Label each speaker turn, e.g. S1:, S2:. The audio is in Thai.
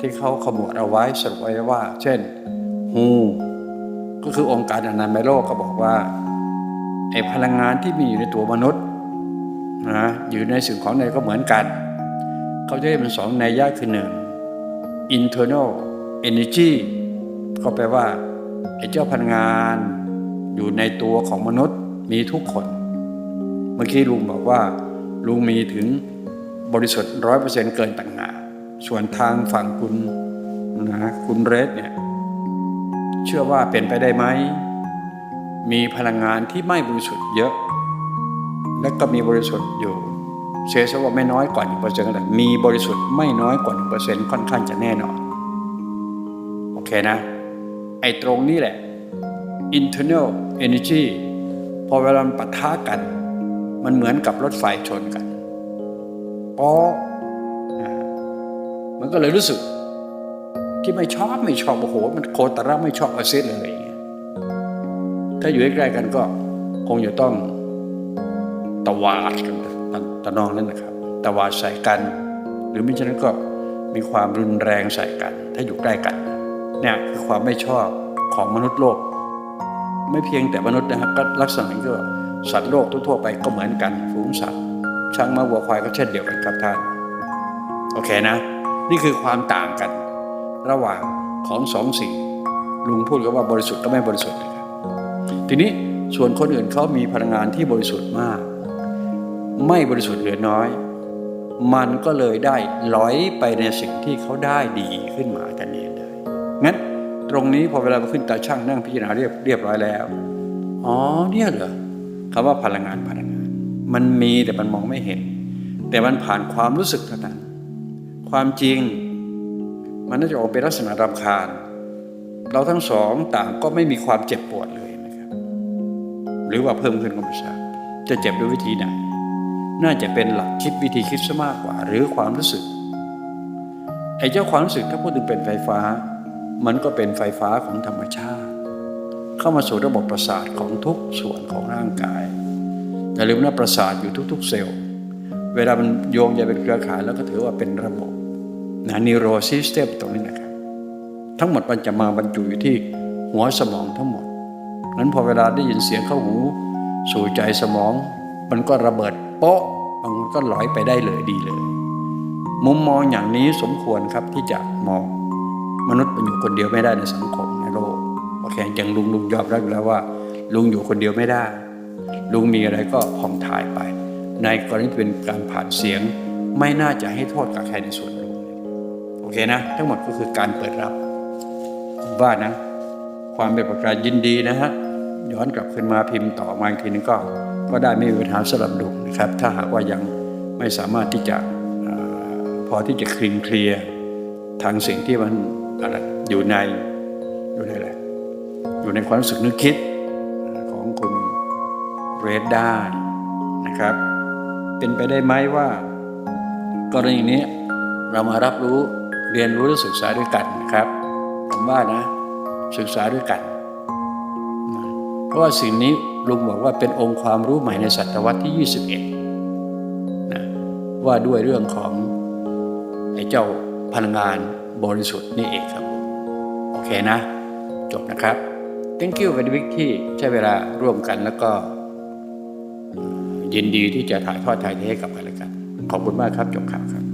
S1: ที่เขาขมวดเอาไว้สรุปไว้ว่า เช่นฮูก็คือองค์การอนามัยโลกก็บอกว่าไอพลังงานที่มีอยู่ในตัวมนุษย์นะอยู่ในสิ่งของใดก็เหมือนกัน เขาจะเรียกเป็นสองในยยะคือหนึ่ง internal energy ก็แปลว่าไอ้เจ้าพลังงานอยู่ในตัวของมนุษย์มีทุกคน เมื่อกี้ลุงบอกว่า ลุงมีถึงบริสุทธิ์ร้อยเปอร์เซ็นต์เกินต่างหาก ส่วนทางฝั่งคุณนะคุณเรสเนี่ยเชื่อว่าเป็นไปได้ไหม มีพลังงานที่ไม่บริสุทธิ์เยอะ และก็มีบริสุทธิ์อยู่เชื่อว่าไม่น้อยกว่า1%ก็ได้มีบริสุทธิ์ไม่น้อยกว่า1%ค่อนข้างจะแน่นอนโอเคนะ ไอ้ตรงนี้แหละ internal energy พอเวลาปะทะกัน มันเหมือนกับรถไฟชนกันปอนะ มันก็เลยรู้สึก ที่ไม่ชอบไม่ชอบโอ้โห มันโคตรระไม่ชอบอาเซียนเลยอย่างเงี้ยถ้าอยู่ใกล้ๆกันก็ คงจะต้องตวาดกันตะนองนั่นนะครับตวาดใส่กัน หรือไม่ฉะนั้นก็มีความรุนแรงใส่กัน ถ้าอยู่ใกล้กันเนี่ยคือความไม่ชอบของมนุษย์โลก ไม่เพียงแต่มนุษย์นะครับก็ลักษณะนี้ก็สัตว์โลกทั่วๆไปก็เหมือนกันฝูงสัตว์ช้างม้าวัวควายก็เช่นเดียวกันครับท่าน โอเคนะ นี่คือความต่างกัน ระหว่างของสองสิ่ง ลุงพูดก็ว่าบริสุทธิ์ก็ไม่บริสุทธิ์นะครับทีนี้ส่วนคนอื่นเขามีพลังงานที่บริสุทธิ์มาก ไม่บริสุทธิ์เหลือน้อย มันก็เลยได้ลอยไปในสิ่งที่เขาได้ดีขึ้นมากันเองได้งั้นตรงนี้พอเวลาไปขึ้นตาช่างนั่งพิจารณาเรียบเรียบร้อยแล้วอ๋อเนี่ยเหรอคำว่าพลังงานพลังงาน มันมีแต่มันมองไม่เห็น แต่มันผ่านความรู้สึกเท่านั้น ความจริง มันน่าจะออกเป็นลักษณะรำคาญ เราทั้งสองต่างก็ไม่มีความเจ็บปวดเลยนะครับ หรือว่าเพิ่มขึ้นก็ไม่ทราบจะเจ็บด้วยวิธีไหน น่าจะเป็นหลักคิดวิธีคิดซะมากกว่า หรือความรู้สึกไอ้เจ้าความรู้สึกถ้าพูดถึงเป็นไฟฟ้า มันก็เป็นไฟฟ้าของธรรมชาติ เข้ามาสู่ระบบประสาทของทุกส่วนของร่างกายอย่าลืมนะประสาทอยู่ทุก ๆ เซลล์ เวลามันโยงใยเป็นเครือข่ายแล้วก็ถือว่าเป็นระบบ นะนิโรซิสเต็มตรงนี้นะครับทั้งหมดมันจะมาบรรจุอยู่ที่หัวสมองทั้งหมดนั้นพอเวลาได้ยินเสียงเข้าหู สู่ใจสมอง มันก็ระเบิดโป๊ะมันก็ลอยไปได้เลยดีเลย มุมมองอย่างนี้สมควรครับที่จะมองมนุษย์มันอยู่คนเดียวไม่ได้ในสังคมในโลกโอเคอย่างลุงลุงยอมรับอยู่แล้วว่า ลุงอยู่คนเดียวไม่ได้ ลุงมีอะไรก็ผ่องถ่ายไป ในกรณีเป็นการผ่านเสียงไม่น่าจะให้โทษกับใครในส่วน เคนะ ทั้งหมดก็คือการเปิดรับว่านะ ความเป็นประการยินดีนะฮะย้อนกลับขึ้นมาพิมพ์ต่อมาอีกทีนึงก็ ก็ได้ไม่มีปัญหาสำหรับลุนะครับ ถ้าหากว่ายังไม่สามารถที่จะออพอที่จะคลีนเคลียร์ทางสิ่งที่มันอะไรอยู่ในอยู่ในอะไรอยู่ในความรู้สึกนึกคิดของคุณเรดได้นะครับ เป็นไปได้ไหมว่ากรณีนี้เรามารับรู้ เรียนรู้และศึกษาด้วยกันนะครับ ผมว่านะ ศึกษาด้วยกัน เพราะว่าสิ่งนี้ลุงบอกว่าเป็นองค์ความรู้ใหม่ในศตวรรษที่ 21นะว่าด้วยเรื่องของไอ้เจ้าพลังงานบริสุทธิ์นี่เองครับ โอเคนะ จบนะครับ thank you เป็นวิกที่ใช้เวลาร่วมกันแล้วก็ยินดีที่จะถ่ายทอดถ่ายเทให้กับกันและกัน ขอบคุณมากครับ จบข่าวครับ